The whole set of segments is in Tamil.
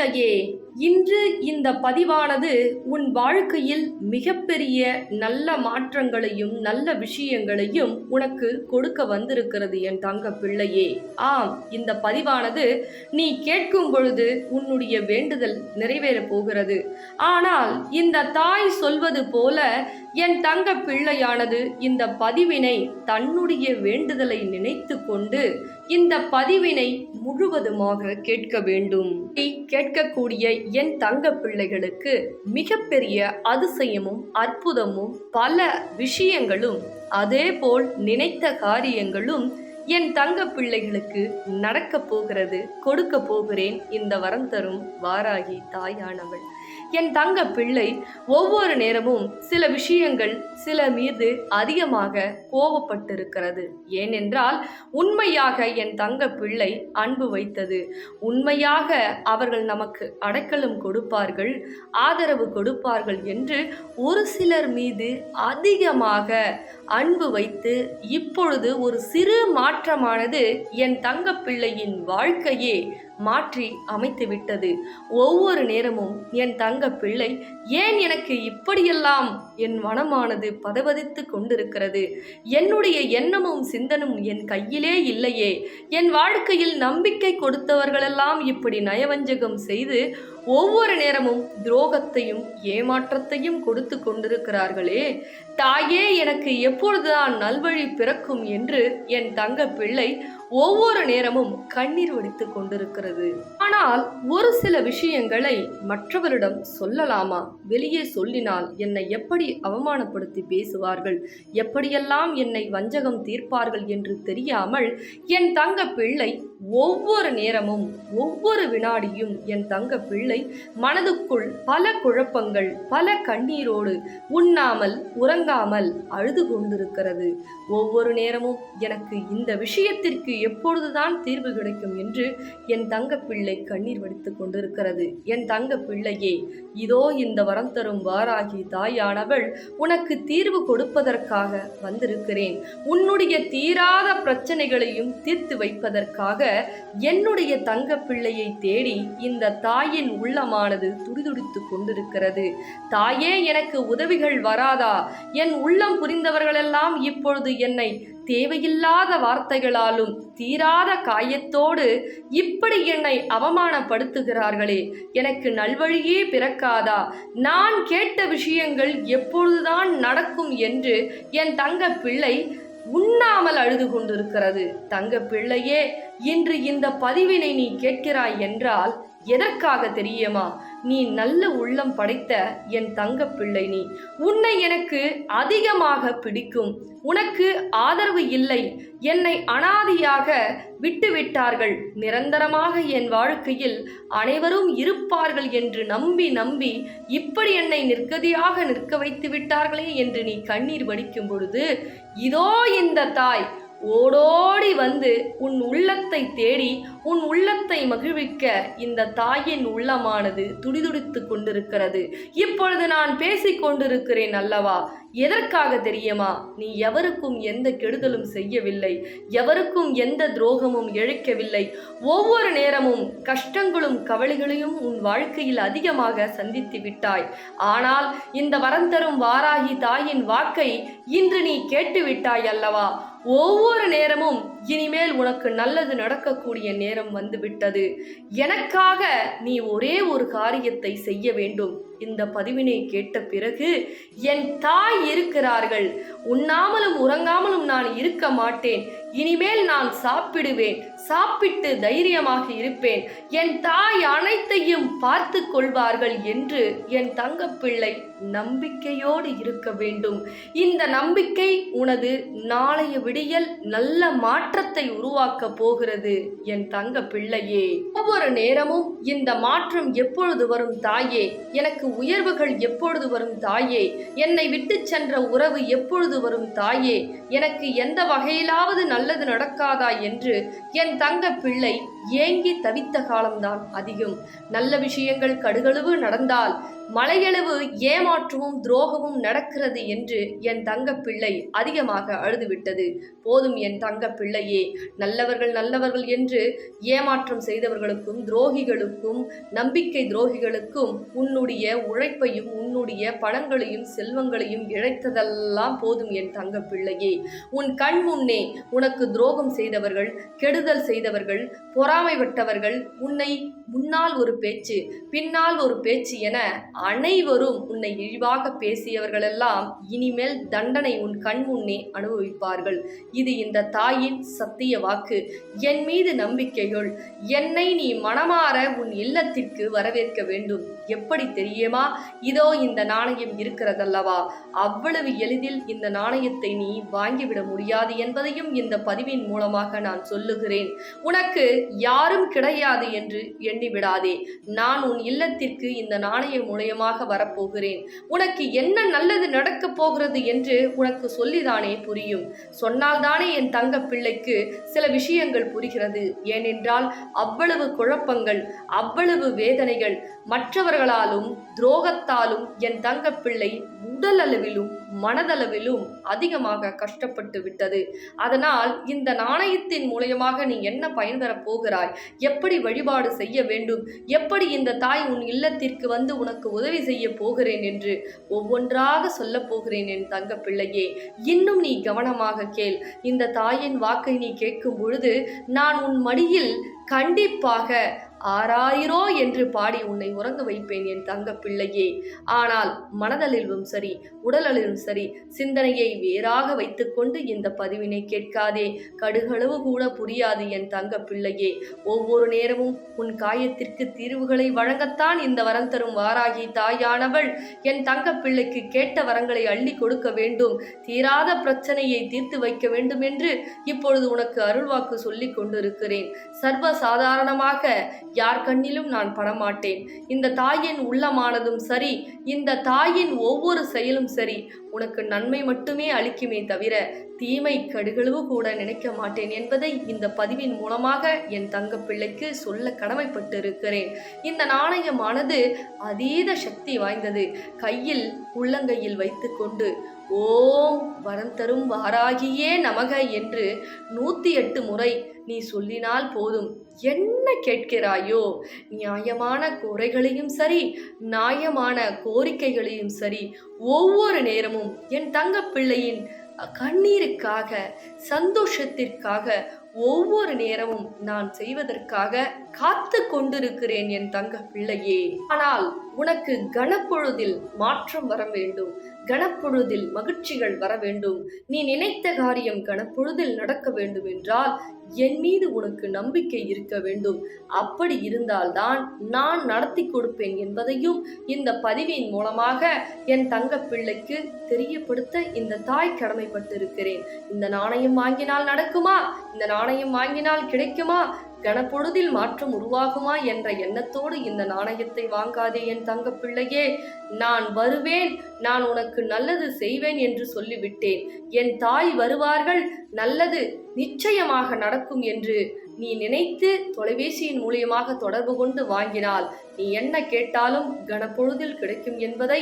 பிள்ளையே இன்று இந்த பதிவானது உன் வாழ்க்கையில் மிகப்பெரிய நல்ல மாற்றங்களையும் நல்ல விஷயங்களையும் உனக்கு கொடுக்க வந்திருக்கிறது என் தங்க பிள்ளையே. ஆம் இந்த பதிவானது நீ கேட்கும் பொழுது உன்னுடைய வேண்டுதல் நிறைவேறப் போகிறது. ஆனால் இந்த தாய் சொல்வது போல என் தங்க பிள்ளையானது இந்த பதிவினை தன்னுடைய வேண்டுதலை நினைத்து கொண்டு இந்த பதிவினை முழுவதுமாக கேட்க வேண்டும். கேட்கக்கூடிய என் தங்க பிள்ளைகளுக்கு மிகப்பெரிய அதிசயமும் அற்புதமும் பல விஷயங்களும் அதேபோல் நினைத்த காரியங்களும் என் தங்க பிள்ளைகளுக்கு நடக்கப் போகிறது கொடுக்க போகிறேன். இந்த வரம் தரும் வாராகி தாயானவள். என் தங்க பிள்ளை ஒவ்வொரு நேரமும் சில விஷயங்கள் சில மீது அதிகமாக கோபப்பட்டிருக்கிறது. ஏனென்றால் உண்மையாக என் தங்க பிள்ளை அன்பு வைத்தது. உண்மையாக அவர்கள் நமக்கு அடைக்கலம் கொடுப்பார்கள் ஆதரவு கொடுப்பார்கள் என்று ஒரு சிலர் மீது அதிகமாக அன்பு வைத்து இப்பொழுது ஒரு சிறு மாற்றமானது என் தங்க பிள்ளையின் வாழ்க்கையே மாற்றி அமைத்து விட்டது. ஒவ்வொரு நேரமும் என் தங்க பிள்ளை ஏன் எனக்கு இப்படியெல்லாம்? என் மனமானது பதவதித்து கொண்டிருக்கிறது. என்னுடைய எண்ணமும் சிந்தனும் என் கையிலே இல்லையே. என் வாழ்க்கையில் நம்பிக்கை கொடுத்தவர்களெல்லாம் இப்படி நயவஞ்சகம் செய்து ஒவ்வொரு நேரமும் துரோகத்தையும் ஏமாற்றத்தையும் கொடுத்து கொண்டிருக்கிறார்களே. தாயே எனக்கு எப்பொழுதுதான் நல்வழி பிறக்கும் என்று என் தங்க பிள்ளை ஒவ்வொரு நேரமும் கண்ணீர் வடித்துக் கொண்டிருக்கிறது. ஆனால் ஒரு சில விஷயங்களை மற்றவரிடம் சொல்லலாமா? வெளியே சொல்லினால் என்னை எப்படி அவமானப்படுத்தி பேசுவார்கள்? எப்படியெல்லாம் என்னை வஞ்சகம் தீர்ப்பார்கள் என்று தெரியாமல் என் தங்க பிள்ளை ஒவ்வொரு நேரமும் ஒவ்வொரு வினாடியும் என் தங்க பிள்ளை பிள்ளை மனதுக்குள் பல குழப்பங்கள் பல கண்ணீரோடு உண்ணாமல் உறங்காமல் அழுது கொண்டிருக்கிறது. ஒவ்வொரு நேரமும் எனக்கு இந்த விஷயத்திற்கு எப்பொழுதுதான் தீர்வு கிடைக்கும் என்று என் தங்க பிள்ளை கண்ணீர் வடித்து கொண்டிருக்கிறது. என் தங்க பிள்ளையே இதோ இந்த வரம் தரும் வாராகி தாயானவள் உனக்கு தீர்வு கொடுப்பதற்காக வந்திருக்கிறேன். உன்னுடைய தீராத பிரச்சனைகளையும் தீர்த்து வைப்பதற்காக என்னுடைய தங்க பிள்ளையை தேடி இந்த தாயின் உள்ளமானது துடிதுடித்துக் கொண்டிருக்கிறது. தாயே எனக்கு உதவிகள் வராதா? என் உள்ளம் புரிந்தவர்களெல்லாம் இப்பொழுது என்னை தேவையில்லாத வார்த்தைகளாலும் தீராத காயத்தோடு இப்படி என்னை அவமானப்படுத்துகிறார்களே. எனக்கு நல்வழியே பிறக்காதா? நான் கேட்ட விஷயங்கள் எப்பொழுதுதான் நடக்கும் என்று என் தங்க பிள்ளை உண்ணாமல் அழுது கொண்டிருக்கிறது. தங்க பிள்ளையே இன்று இந்த பதிவினை நீ கேட்கிறாய் என்றால் எதற்காக தெரியுமா? நீ நல்ல உள்ளம் படைத்த என் தங்க பிள்ளை நீ. உன்னை எனக்கு அதிகமாக பிடிக்கும். உனக்கு ஆதரவு இல்லை. என்னை அனாதியாக விட்டுவிட்டார்கள். நிரந்தரமாக என் வாழ்க்கையில் அனைவரும் இருப்பார்கள் என்று நம்பி நம்பி இப்படி என்னை நிற்கதியாக நிற்க வைத்து விட்டார்களே என்று நீ கண்ணீர் வடிக்கும் பொழுது இதோ இந்த தாய் ஓடோடி வந்து உன் உள்ளத்தை தேடி உன் உள்ளத்தை மகிழ்விக்க இந்த தாயின் உள்ளமானது துடிதுடித்து கொண்டிருக்கிறது. இப்பொழுது நான் பேசிக் கொண்டிருக்கிறேன் அல்லவா? எதற்காக தெரியுமா? நீ எவருக்கும் எந்த கெடுதலும் செய்யவில்லை. எவருக்கும் எந்த துரோகமும் இழைக்கவில்லை ஒவ்வொரு நேரமும் கஷ்டங்களும் கவலைகளையும் உன் வாழ்க்கையில் அதிகமாக சந்தித்து விட்டாய். ஆனால் இந்த வரம் தரும் வாராகி தாயின் வாக்கை இன்று நீ கேட்டு விட்டாய் அல்லவா? ஒவ்வொரு நேரமும் இனிமேல் உனக்கு நல்லது நடக்கக்கூடிய நேரம் வந்துவிட்டது. எனக்காக நீ ஒரே ஒரு காரியத்தை செய்ய வேண்டும். இந்த பதிவினை கேட்ட பிறகு என் தாய் இருக்கிறார்கள். உண்ணாமலும் உறங்காமலும் நான் இருக்க மாட்டேன். இனிமேல் நான் சாப்பிடுவேன் சாப்பிட்டு தைரியமாக இருப்பேன். என் தாய் அனைத்தையும் பார்த்து கொள்வார்கள் என்று என் தங்கப்பிள்ளை நம்பிக்கையோடு இருக்க வேண்டும். இந்த நம்பிக்கை உனது நாளைய விடியல் நல்ல மாற்றத்தை உருவாக்க போகிறது என் தங்க பிள்ளையே ஒவ்வொரு நேரமும் இந்த மாற்றம் எப்பொழுது வரும் தாயே? எனக்கு உயர்வுகள் எப்பொழுது வரும் தாயே? என்னை விட்டு சென்ற உறவு எப்பொழுது வரும் தாயே? எனக்கு எந்த வகையிலாவது நல்லது நடக்காதா என்று என் தங்க பிள்ளை ஏங்கி தவித்த காலம்தான் அதிகம். நல்ல விஷயங்கள் கடுகளவு நடந்தால் மலையளவு ஏமாற்றமும் துரோகமும் நடக்கிறது என்று என் தங்க பிள்ளை அதிகமாக அழுதுவிட்டது. போதும் என் தங்க பிள்ளையே நல்லவர்கள் நல்லவர்கள் என்று ஏமாற்றம் செய்தவர்களுக்கும் துரோகிகளுக்கும் நம்பிக்கை துரோகிகளுக்கும் உன்னுடைய உழைப்பையும் உன்னுடைய பணங்களையும் செல்வங்களையும் இழைத்ததெல்லாம் போதும் என் தங்க பிள்ளையே. உன் கண் முன்னே உனக்கு துரோகம் செய்தவர்கள் கெடுதல் செய்தவர்கள் பொறாமைப்பட்டவர்கள் உன்னை முன்னால் ஒரு பேச்சு பின்னால் ஒரு பேச்சு என அனைவரும் உன்னை இழிவாக பேசியவர்களெல்லாம் இனிமேல் தண்டனை உன் கண் முன்னே அனுபவிப்பார்கள். இது இந்த தாயின் சத்திய வாக்கு. என் மீது நம்பிக்கைகள் என்னை நீ மனமாற உன் இல்லத்திற்கு வரவேற்க வேண்டும். எப்படி தெரியுமா? இதோ இந்த நாணயம் இருக்கிறதல்லவா? அவ்வளவு எளிதில் இந்த நாணயத்தை நீ வாங்கிவிட முடியாது என்பதையும் இந்த பதிவின் மூலமாக நான் சொல்லுகிறேன். உனக்கு யாரும் கிடையாது என்று என் விடாதே. நான் உன் இல்லத்திற்கு இந்த நாணயம் மூலயமாக வரப்போகிறேன். உனக்கு என்ன நல்லது நடக்கப் போகிறது என்று உனக்கு சொல்லிதானே புரியும். சொன்னால்தானே என் தங்க பிள்ளைக்கு சில விஷயங்கள் புரிகிறது. ஏனென்றால் அவ்வளவு குழப்பங்கள் அவ்வளவு வேதனைகள் மற்றவர்களாலும் துரோகத்தாலும் என் தங்க பிள்ளை உடல் அளவிலும் மனதளவிலும் அதிகமாக கஷ்டப்பட்டு விட்டது. அதனால் இந்த நாணயத்தின் மூலயமாக நீ என்ன பயன்பெறப் போகிறாய்? எப்படி வழிபாடு செய்ய வேண்டும்? எப்படி இந்த தாய் உன் இல்லத்திற்கு வந்து உனக்கு உதவி செய்ய போகிறேன் என்று ஒவ்வொன்றாக சொல்லப் போகிறேன் என் தங்க பிள்ளையே. இன்னும் நீ கவனமாக கேள். இந்த தாயின் வாக்கை நீ கேட்கும் பொழுது நான் உன் மடியில் கண்டிப்பாக ஆறாயிரோ என்று பாடி உன்னை உறங்க வைப்பேன் என் தங்க பிள்ளையே. ஆனால் மனதளிலும் சரி உடலளிலும் சரி சிந்தனையை வேறாக வைத்துக்கொண்டு இந்த பதிவினை கேட்காதே. கடுகளவு கூட புரியாது என் தங்க பிள்ளையே. ஒவ்வொரு நேரமும் உன் காயத்திற்கு தீர்வுகளை வழங்கத்தான் இந்த வரம் தரும் வாராகி தாயானவள். என் தங்க பிள்ளைக்கு கேட்ட வரங்களை அள்ளி கொடுக்க வேண்டும். தீராத பிரச்சனையை தீர்த்து வைக்க வேண்டும் என்று இப்பொழுது உனக்கு அருள்வாக்கு சொல்லிக் கொண்டிருக்கிறேன். சர்வ சாதாரணமாக யார் கண்ணிலும் நான் படமாட்டேன். இந்த தாயின் உள்ளமானதும் சரி இந்த தாயின் ஒவ்வொரு செயலும் சரி. உனக்கு நன்மை மட்டுமே அளிக்குமே தவிர தீமை கடுகளவு கூட நினைக்க மாட்டேன் என்பதை இந்த பதிவின் மூலமாக என் தங்க பிள்ளைக்கு சொல்ல கடமைப்பட்டிருக்கிறேன். இந்த நாணயமானது அதீத சக்தி வாய்ந்தது. கையில் உள்ளங்கையில் வைத்துக்கொண்டு ஓம் வரம் தரும் வாராகியே நமக என்று நூற்றி எட்டு முறை நீ சொல்லினால் போதும். என்ன கேட்கிறாயோ நியாயமான குறைகளையும் சரி நியாயமான கோரிக்கைகளையும் சரி ஒவ்வொரு நேரமும் என் தங்க பிள்ளையின் கண்ணீருக்காக சந்தோஷத்திற்காக ஒவ்வொரு நேரமும் நான் செய்வதற்காக காத்து கொண்டிருக்கிறேன் என் தங்க பிள்ளையே. ஆனால் உனக்கு கனப்பொழுதில் மாற்றம் வர வேண்டும். கனப்பொழுதில் மகிழ்ச்சிகள் வர வேண்டும். நீ நினைத்த காரியம் கனப்பொழுதில் நடக்க வேண்டும் என்றால் என் மீது உனக்கு நம்பிக்கை இருக்க வேண்டும். அப்படி இருந்தால்தான் நான் நடத்தி கொடுப்பேன் என்பதையும் இந்த பதிவின் மூலமாக என் தங்க பிள்ளைக்கு தெரியப்படுத்த இந்த தாய் கடமைப்பட்டிருக்கிறேன். இந்த நாணயம் வாங்கினால் நடக்குமா? இந்த நாணயம் வாங்கினால் கிடைக்குமா? கனப்பொழுதில் மாற்றம் உருவாகுமா என்ற எண்ணத்தோடு இந்த நாணயத்தை வாங்காதே என் தங்க பிள்ளையே. நான் வருவேன். நான் உனக்கு நல்லது செய்வேன் என்று சொல்லிவிட்டேன். என் தாய் வருவார்கள். நல்லது நிச்சயமாக நடக்கும் என்று நீ நினைத்து தொலைபேசியின் மூலியமாக தொடர்பு கொண்டு வாங்கினால் நீ என்ன கேட்டாலும் கனப்பொழுதில் கிடைக்கும் என்பதை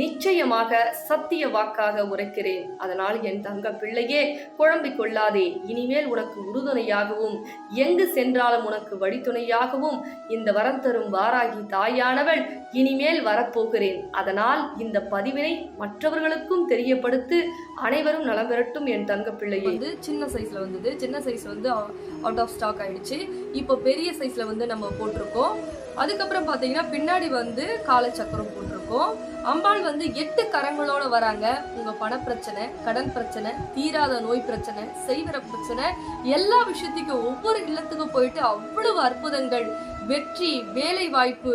நிச்சயமாக சத்திய வாக்காக உரைக்கிறேன். அதனால் என் தங்க பிள்ளையே குழம்பிக் கொள்ளாதே. இனிமேல் உனக்கு உறுதுணையாகவும் எங்கு சென்றாலும் உனக்கு வழித்துணையாகவும் இந்த வரம் தரும் வாராகி தாயானவள் இனிமேல் வரப்போகிறேன். அதனால் இந்த பதிவினை மற்றவர்களுக்கும் தெரியப்படுத்து அனைவரும் நலம் பெறட்டும் என் தங்க பிள்ளையே. வந்து சின்ன சைஸ்ல வந்தது. சின்ன சைஸ் வந்து அவுட் ஆஃப் ஸ்டாக் ஆயிடுச்சு. இப்போ பெரிய சைஸ்ல வந்து நம்ம போட்டிருக்கோம். அதுக்கப்புறம் பார்த்தீங்கன்னா பின்னாடி வந்து காலச்சக்கரம் போட்டிருக்கோம். அம்பாள் வந்து எட்டு கரங்களோட வராங்க. உங்க பண பிரச்சனை கடன் பிரச்சனை தீராத நோய் பிரச்சனை செய்வர பிரச்சனை எல்லா விஷயத்துக்கும் ஒவ்வொரு இல்லத்துக்கும் போயிட்டு அவ்வளவு அற்புதங்கள் வெற்றி வேலை வாய்ப்பு